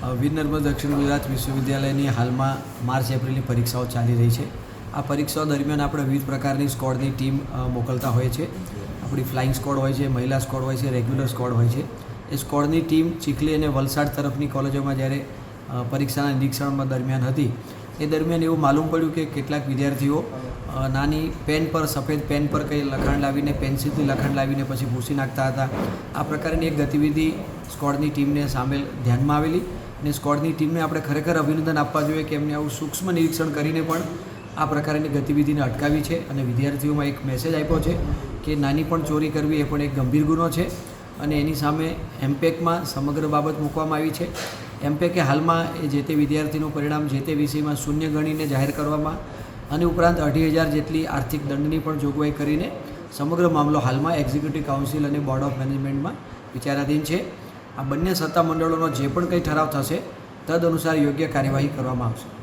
વીર દક્ષિણ ગુજરાત વિશ્વવિદ્યાલયની હાલમાં માર્ચ એપ્રિલની પરીક્ષાઓ ચાલી રહી છે. આ પરીક્ષાઓ દરમિયાન આપણે વિવિધ પ્રકારની સ્કોડની ટીમ મોકલતા હોય છે. આપણી ફ્લાઇંગ સ્કોડ હોય છે, મહિલા સ્કોડ હોય છે, રેગ્યુલર સ્કોડ હોય છે. એ સ્કોડની ટીમ ચીખલી અને વલસાડ તરફની કોલેજોમાં જ્યારે પરીક્ષાના નિરીક્ષણમાં દરમિયાન હતી, એ દરમિયાન એવું માલુમ પડ્યું કે કેટલાક વિદ્યાર્થીઓ નાની પેન પર, સફેદ પેન પર કંઈ લખાણ લાવીને, પેન્સિલથી લખાણ લાવીને પછી ભૂસી નાખતા હતા. આ પ્રકારની એક ગતિવિધિ સ્કોડની ટીમને સામેલ ધ્યાનમાં આવેલી. અને સ્કોડની ટીમને આપણે ખરેખર અભિનંદન આપવા જોઈએ કે એમને આવું સૂક્ષ્મ નિરીક્ષણ કરીને પણ આ પ્રકારની ગતિવિધિને અટકાવી છે અને વિદ્યાર્થીઓમાં એક મેસેજ આપ્યો છે કે નાની પણ ચોરી કરવી એ પણ એક ગંભીર ગુનો છે અને એની સામે એમપેકમાં સમગ્ર બાબત મૂકવામાં આવી છે. એમપેકે હાલમાં એ જે તે વિદ્યાર્થીનું પરિણામ જે તે વિષયમાં શૂન્ય ગણીને જાહેર કરવામાં અને ઉપરાંત અઢી હજાર જેટલી આર્થિક દંડની પણ જોગવાઈ કરીને સમગ્ર મામલો હાલમાં એક્ઝિક્યુટિવ કાઉન્સિલ અને બોર્ડ ઓફ મેનેજમેન્ટમાં વિચારાધીન છે. આ બંને સત્તા મંડળોનો જે પણ કંઈ ઠરાવ થશે તદ અનુસાર યોગ્ય કાર્યવાહી કરવામાં આવશે.